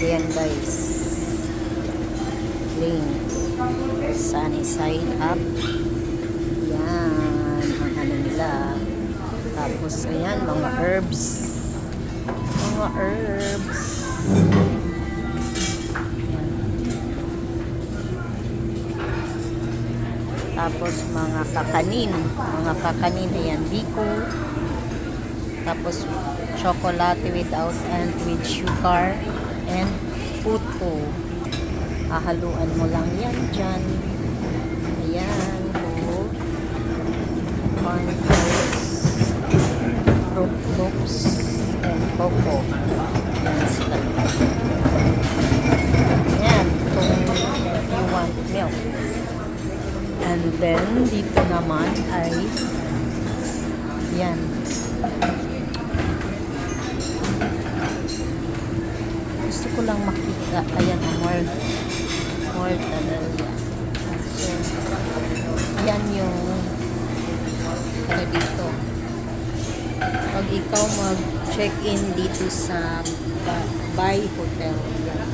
Ayan guys. Plain. Sunny side up. Yan. Ang ano nila. Tapos ayan, mga herbs. Mga herbs. Tapos mga kakanin. Mga kakanin. Ayan, biko. Tapos chocolate without and with sugar and puto. Hahaluan mo lang yan dyan. Ayan. Oh. Cornflakes. Fruit loops. And coco. Ayan sila. Ayan. Kung you want milk. And then, dito naman ay yan. More talaga. So, yan yung ano dito. Pag ikaw mag-check-in dito sa Ba- Bay Hotel, yan.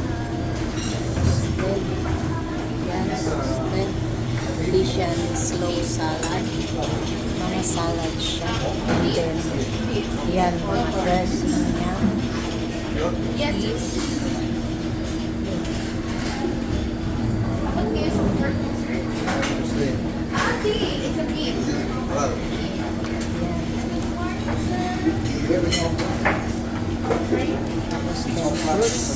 Then, yan, then, Delicious slow salad. Mga salad siya. Then, yan, dressing niya. Yes, Cheese. Okay, so Ah, see, it's a beef. Tapos then, fruits.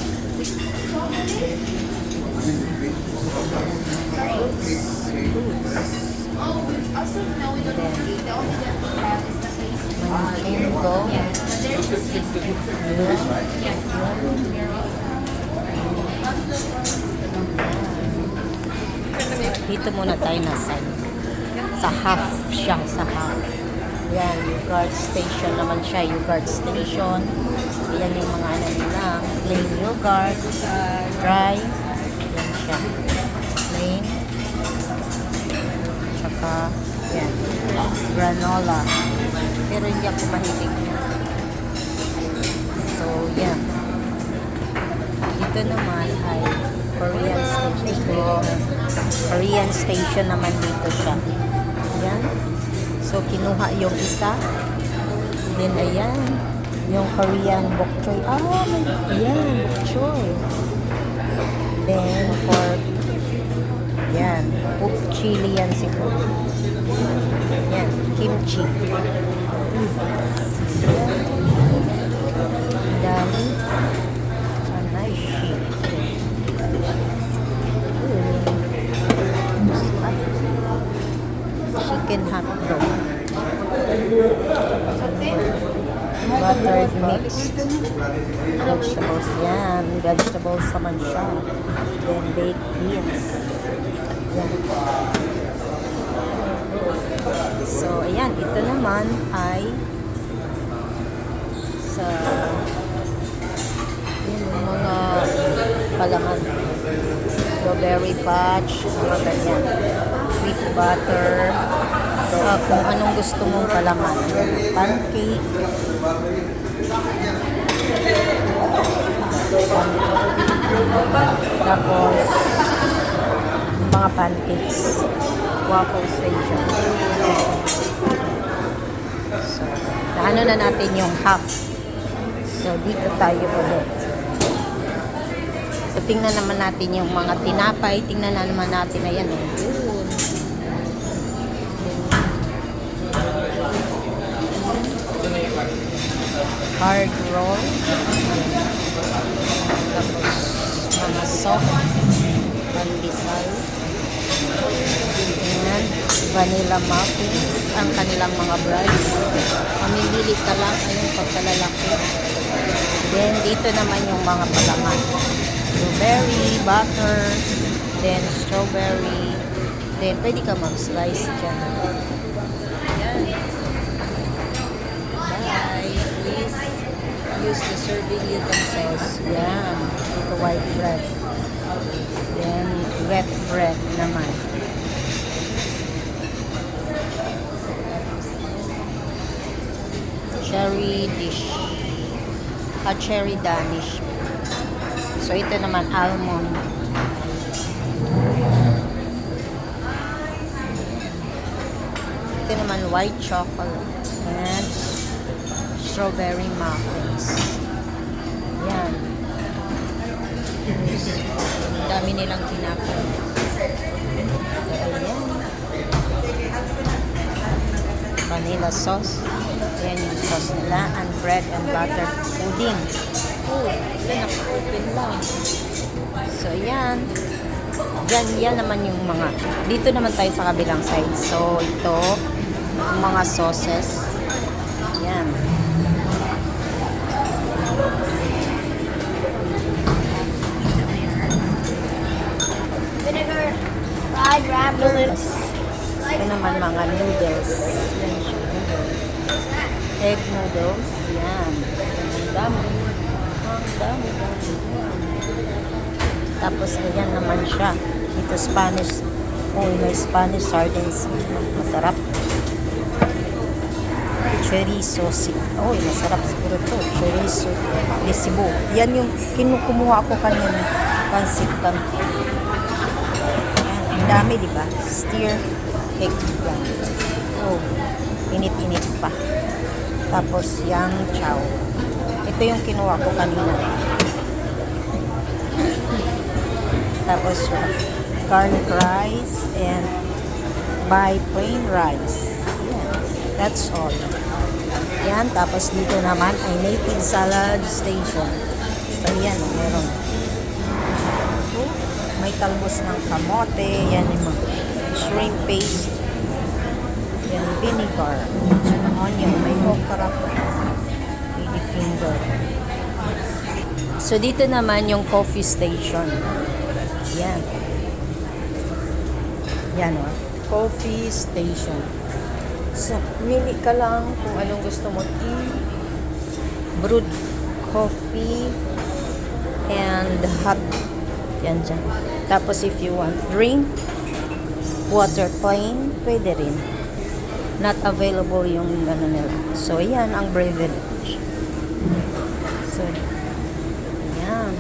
Oh, also, no, we don't have meat. The only thing we have is the face. Mango. Yeah, but there's just this. Yeah. Dito muna tayo na side. Sa half siya, sa half. Yan, yogurt station naman siya, yogurt station. Yan yung mga ano nila, plain yogurt, dry. Yan siya. Plain. Tsaka, yan, granola. Pero hindi ako mahilig. So, yan. Dito naman ay Korean station. Korean station naman dito siya. Ayan. So, kinuha yung isa. Then, ayan. Yung Korean bok choy. Ah, may, ayan, bok choy. Then, for, ayan, cook chili yan siguro. Ayan, kimchi. Mm. Dami. A nice sheet. Chicken hot dog. Buttered mixed vegetables. Yan. Vegetables naman siya. Then baked beans. Yan. So, ayan. Ito naman ay sa yung mga palaman. Strawberry patch, mga ganyan. Sweet butter, uh, kung anong gusto mong palaman. Pancake, tapos mga pancakes, waffle station. So, naano na natin yung half. So, dito tayo ulit. So, tingnan naman natin yung mga tinapay. Tingnan na naman natin. Ayan, oh. Hard roll. Tapos, mga soft. Pandesal. Ayan. Vanilla muffins. Ang kanilang mga breads. Mamimili ka lang. Ayun, pagkalalaki. Then, dito naman yung mga palaman. Blueberry, butter, then strawberry. Then, pwede ka mag-slice dyan. Use the serving utensils. Yan. Ito white bread. Then, wet bread naman. cherry dish. A cherry danish. So, ito naman, almond. Ito naman, white chocolate. And strawberry muffins. Yan. Dami nilang tinapay. So, ayan. Vanilla sauce. Ayan yung sauce nila. And bread and butter pudding. Oh, yan, naka-open lang. So, yan. Yan, yan naman yung mga, dito naman tayo sa kabilang side. So, ito, mga sauces. Wrappers. Ito naman mga noodles. Yan siya, noodles. Egg noodles. Yan. Ang dami. Ang dami. Tapos, ganyan naman siya. Ito, Spanish. Oh, may Spanish sardines. Masarap. Chorizo. Oh, masarap siguro to. Chorizo. De. Yan yung kinukumuha ko kanina. Pansit canton. Yan. Dami, di ba? Steer eggplant. Oh, init-init pa. Tapos, yang chow. Ito yung kinuha ko kanina. Tapos, yung garlic rice and by plain rice. Yan. That's all. Yan. Tapos, dito naman ay native salad station. So, yan. Meron. Oh, may talbos ng kamote. Yan yung mga shrimp paste. Yan, vinegar. Tsaka onion. May okra. Lady finger. So, dito naman yung coffee station. Yan. Yan o. Coffee station. So, pili ka lang kung anong gusto mo i brewed coffee and hot. Yan dyan. Tapos if you want drink, water plain, pwede rin. Not available yung ano nila. So, yan ang beverage. So, yan.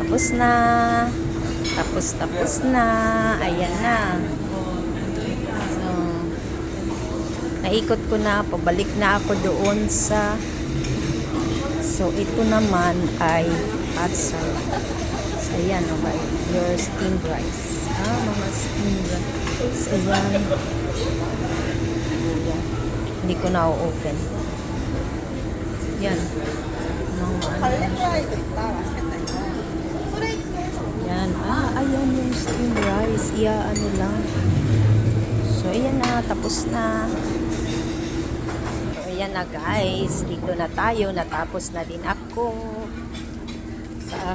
Tapos na. Tapos, tapos na. Ayan na. So, naikot ko na. Pabalik na ako doon sa So, ito naman ay hot salad. So, ayan, okay. Your steamed rice. Ah, mga steamed rice. Ayan. Ayan. Hindi ko na open Yan. Yan. Ah, ayan yung steamed rice. Iya, ano lang. So, ayan na. Tapos na. Ayan na guys. Dito na tayo. Natapos na din ako. Sa